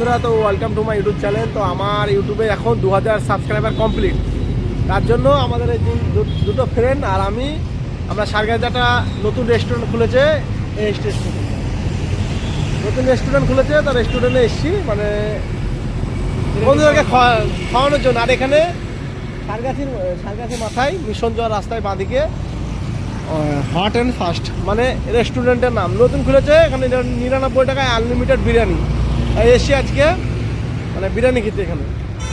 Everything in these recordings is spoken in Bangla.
বন্ধুরা, তো welcome to my YouTube channel তো আমার ইউটিউবে এখন দু হাজার সাবস্ক্রাইবার কমপ্লিট তার জন্য আমাদের এই দুটো ফ্রেন্ড আর আমি, আমরা সারগাঁজে একটা নতুন রেস্টুরেন্ট খুলেছে, এই রেস্টুরেন্ট নতুন রেস্টুরেন্ট খুলেছে, তো রেস্টুরেন্টে এসেছি মানে বন্ধুদেরকে খাওয়া- খাওয়ানোর জন্য। আর এখানে সারগাছির সারগাছির মাথায় মিশন যাওয়ার রাস্তায় বাঁদিকে হট অ্যান্ড ফাস্ট মানে রেস্টুরেন্টের নাম। নতুন খুলেছে, এখানে নিরানব্বই টাকায় আনলিমিটেড বিরিয়ানি। এসছি আজকে মানে বিরিয়ানি খেতে এখানে।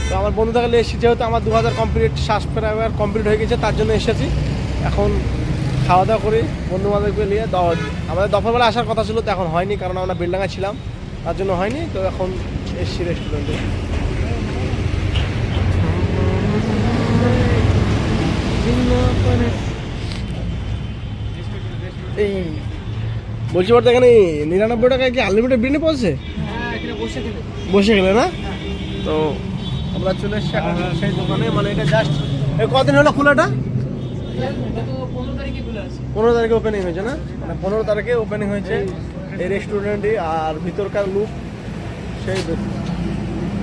তো আমার বন্ধু থাকলে এসেছি, যেহেতু আমার দু হাজার কমপ্লিট শ্বাস সাবস্ক্রাইবার কমপ্লিট হয়ে গেছে, তার জন্য এসেছি। এখন খাওয়া দাওয়া করি বন্ধু বান্ধবকে নিয়ে আমাদের দফরবেলা আসার কথা ছিল, তো এখন হয়নি, কারণ আমরা বেলডাঙ্গা ছিলাম, তার জন্য হয়নি, তো এখন এসছি রেস্টুরেন্টে এই, বলছি বলতে এখানে নিরানব্বই টাকায় কি আনলিমিটেড বিরিয়ানি পড়ছে বসে গেলে। না? তো আমরা চলে এসছি সেই দোকানে। মানে এটা জাস্ট কদিন হলো খোলাটা? পনেরো তারিখে ওপেনিং হয়েছে না? মানে পনেরো তারিখে ওপেনিং হয়েছে। এই রেস্টুরেন্টই আর ভিতরকার লুক সেই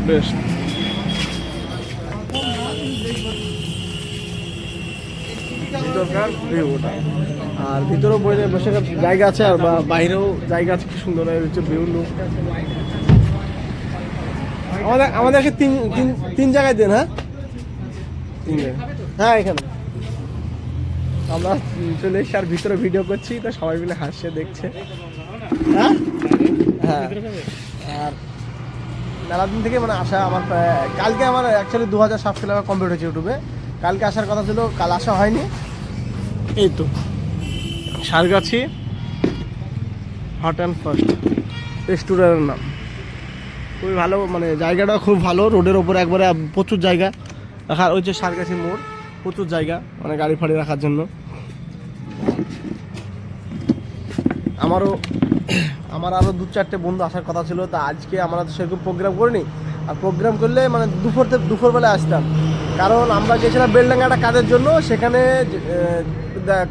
বেস্ট ভিতরকার ভিউটা আর ভিতরেও বসে বসে জায়গা আছে আর বাইরেও জায়গা আছে কি সুন্দর হচ্ছে ভিউ লুক আমাদের, আমাদেরকে তিন তিন তিন জায়গায় দেন হ্যাঁ? তিন জায়গায়। হ্যাঁ এখানে। আমরা চলে এসে আর ভিতরে ভিডিও করছি, তো সবাই মিলে হাসছে, দেখছে। হ্যাঁ? হ্যাঁ। আর মেলা দিন থেকে মানে আসা আমার কালকে আমার অ্যাকচুয়ালি দু হাজার সাবস্ক্রাইবার কমপ্লিট হয়েছে ইউটিউবে কালকে আসার কথা ছিল, কাল আসা হয়নি। এই তো। সারগাছি হট অ্যান্ড ফার্স্ট রেস্টুরেন্টের নাম। খুবই ভালো মানে জায়গাটা খুব ভালো, রোডের ওপরে একবারে প্রচুর জায়গা। রাখার ওই যে সারগাছি মোড়, প্রচুর জায়গা মানে গাড়ি ফাড়ি রাখার জন্য। আমারও, আমার আরও দু চারটে বন্ধু আসার কথা ছিল, তা আজকে আমরা তো সেরকম প্রোগ্রাম করিনি। আর প্রোগ্রাম করলে মানে দুপুর দুপুরবেলা আসতাম। কারণ আমরা গেছিলাম বেলডাঙ্গা একটা কাজের জন্য, সেখানে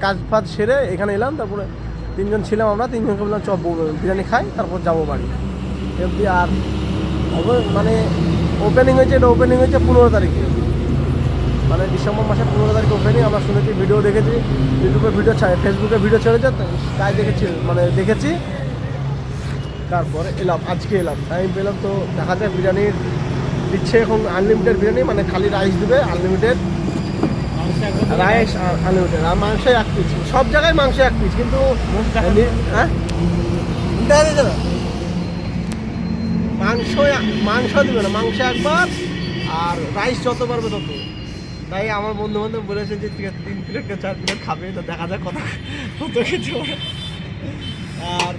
কাজ ফাজ সেরে এখানে এলাম, তারপরে তিনজন ছিলাম আমরা, তিনজনকে বললাম চপ বিরিয়ানি খাই, তারপর যাব বাড়ি। এমনি আর মানে ওপেনিং হয়েছে এটা ওপেনিং হয়েছে পনেরো তারিখে। মানে ডিসেম্বর মাসের পনেরো তারিখে ওপেনিং আমরা শুনেছি ভিডিও দেখেছি ইউটিউবে ভিডিও ছাড়ে ফেসবুকে ভিডিও ছেড়েছে তাই দেখেছি মানে দেখেছি। তারপরে এলাম আজকে এলাম। টাইম পেলাম তো দেখা যায় বিরিয়ানির দিচ্ছে এখন আনলিমিটেড বিরিয়ানি মানে খালি রাইস দেবে আনলিমিটেড রাইস আনলিমিটেড আর মাংস এক পিস সব জায়গায় মাংস এক পিস কিন্তু হ্যাঁ? মাংস মাংস দিবে না, মাংস একবার আর রাইস যত পারবে তত তাই আমার বন্ধু বান্ধব বলেছে যে, ঠিক আছে, তিন প্লেট কে চার প্লেট খাবে তো দেখা যাক কত কত পারে। আর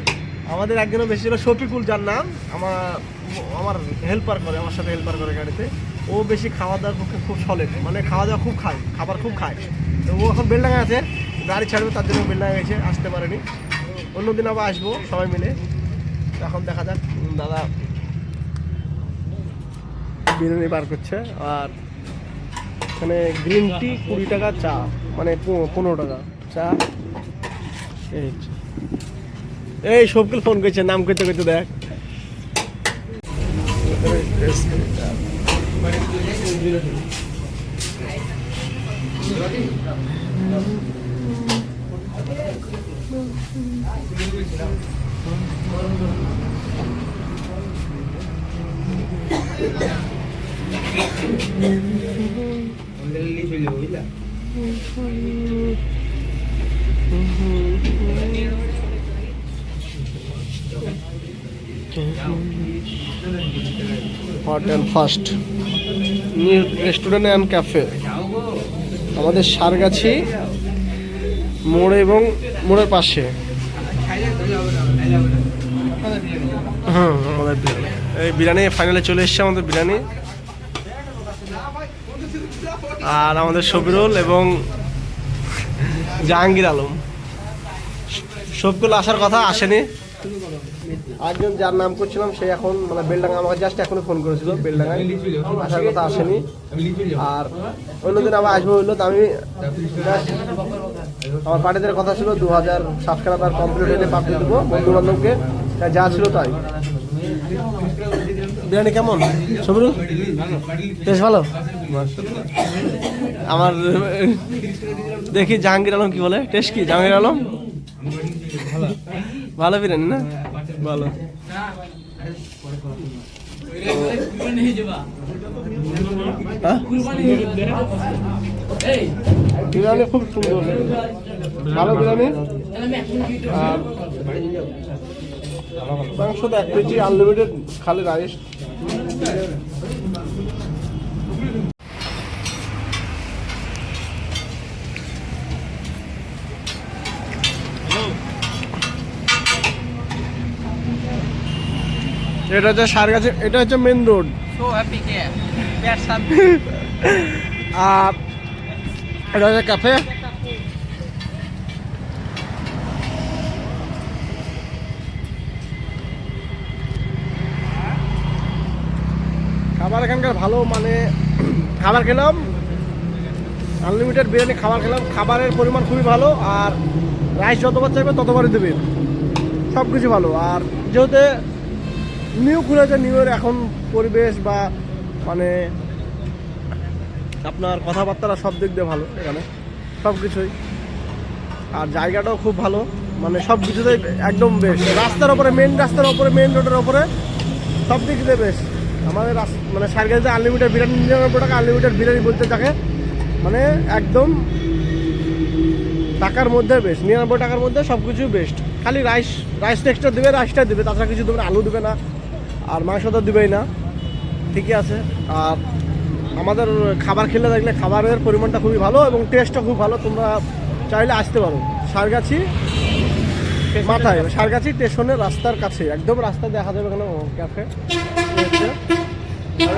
আমাদের একজনও বেশি ছিল শফিকুল, যার নাম। আমার আমার হেল্পার করে, আমার সাথে হেল্পার করে গাড়িতে। ও বেশি খাওয়া দাওয়ার পক্ষে খুব সলেড মানে খাওয়া দাওয়া খুব খায়, খাবার খুব খায়। তো ও এখন বেলডাঙ্গা আছে, গাড়ি ছাড়বে, তার জন্য বেলডাঙ্গা গেছে আসতে পারেনি। অন্যদিন আবার আসব, সবাই মিলে। এখন দেখা যাক দাদা বিরিয়ানি বার করছে। আর এখানে গ্রিন টি কুড়ি টাকা, চা মানে পনেরো টাকা। চা, এই সবকে ফোন করছে, নাম করতে করতে দেখ। Hot and fast new restaurant and cafe. আমাদের সারগাছি, মোড় এবং মোড়ের পাশে। হুম, আমাদের বিরিয়ানি। এই বিরিয়ানি ফাইনালে চলে এসছে আমাদের বিরিয়ানি। আর আমাদের শবিরুল এবং জাহাঙ্গীর আলম। সবগুলো আসার কথা আসেনি। একজন যার নাম করছিলাম, সে এখন মানে বেলডাঙ্গা আমাকে জাস্ট এখনই ফোন করেছিল, বেলডাঙ্গায়। আসার কথা আসেনি। আর অন্যদিন আবার আসব হইল তো আমি আমার পার্টিদের কথা ছিল, দু হাজার সাবস্ক্রাইবার কমপ্লিট হলে পাঠিয়ে দেবো বন্ধু বান্ধবকে যা ছিল তাই। বিরিয়ানি কেমন? সবরু? বেশ ভালো? আমার, দেখি জাহাঙ্গীর আলম কি বলে। টেস্ট কি? জাহাঙ্গীর আলম? ভালো বিরিয়ানি না? ভালো। হ্যাঁ? বিরিয়ানি খুব সুন্দর। ভালো বিরিয়ানি? মাংস তো এক কেজি আনলিমিটেড খালি রাইস এটা হচ্ছে সারগাছি এটা হচ্ছে মেন রোড এটা হচ্ছে ক্যাফে খাবার এখানকার ভালো মানে খাবার খেলাম আনলিমিটেড বিরিয়ানি খাবার খেলাম, খাবারের পরিমাণ খুবই ভালো, আর রাইস যতবার চাইবে ততবারই দেবে। সব কিছু ভালো, আর যেহেতু নিউ খুলেছে নিউ এর এখন পরিবেশ বা মানে আপনার কথাবার্তা সব দিক দিয়ে ভালো এখানে সব কিছুই আর জায়গাটাও খুব ভালো মানে সব কিছুতেই একদম বেশ রাস্তার ওপরে মেন রাস্তার ওপরে মেন রোডের ওপরে সব দিক দিয়ে বেশ আমাদের মানে সার্গেজে আনলিমিটেড বিরিয়ানি নিরানব্বই টাকা আনলিমিটেড বিরিয়ানি বলতে থাকে মানে একদম টাকার মধ্যে বেস্ট নিরানব্বই টাকার মধ্যে সব কিছু বেস্ট খালি রাইস রাইস এক্সট্রা দেবে রাইসটা দেবে তাছাড়া কিছু দেবে আলু দেবে না আর মাংস তো দেবেই না। ঠিকই আছে। আর আমাদের খাবার খেলে দেখলে খাবারের পরিমাণটা খুবই ভালো এবং টেস্টটা খুব ভালো তোমরা চাইলে আসতে পারো। সারগাছি মাথায় সারগাছি স্টেশনের রাস্তার কাছে একদম রাস্তা দেখা যাবে এখানে ক্যাফে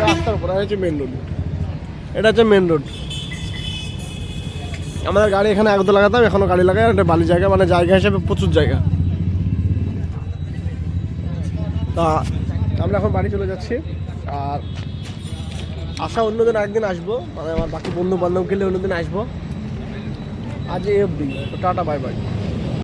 রাস্তার হচ্ছে মেন রোড এটা হচ্ছে মেন রোড আমাদের গাড়ি এখানে একদম লাগাতাম, এখনও গাড়ি লাগাই একটা বালি জায়গা মানে জায়গা হিসেবে প্রচুর জায়গা। তা, আমরা এখন বাড়ি চলে যাচ্ছি, আর আসা অন্যদিন একদিন আসব মানে আমার বাকি বন্ধু বান্ধব গেলে অন্যদিন আসব। আজ এই অবধি, টাটা বাই বাই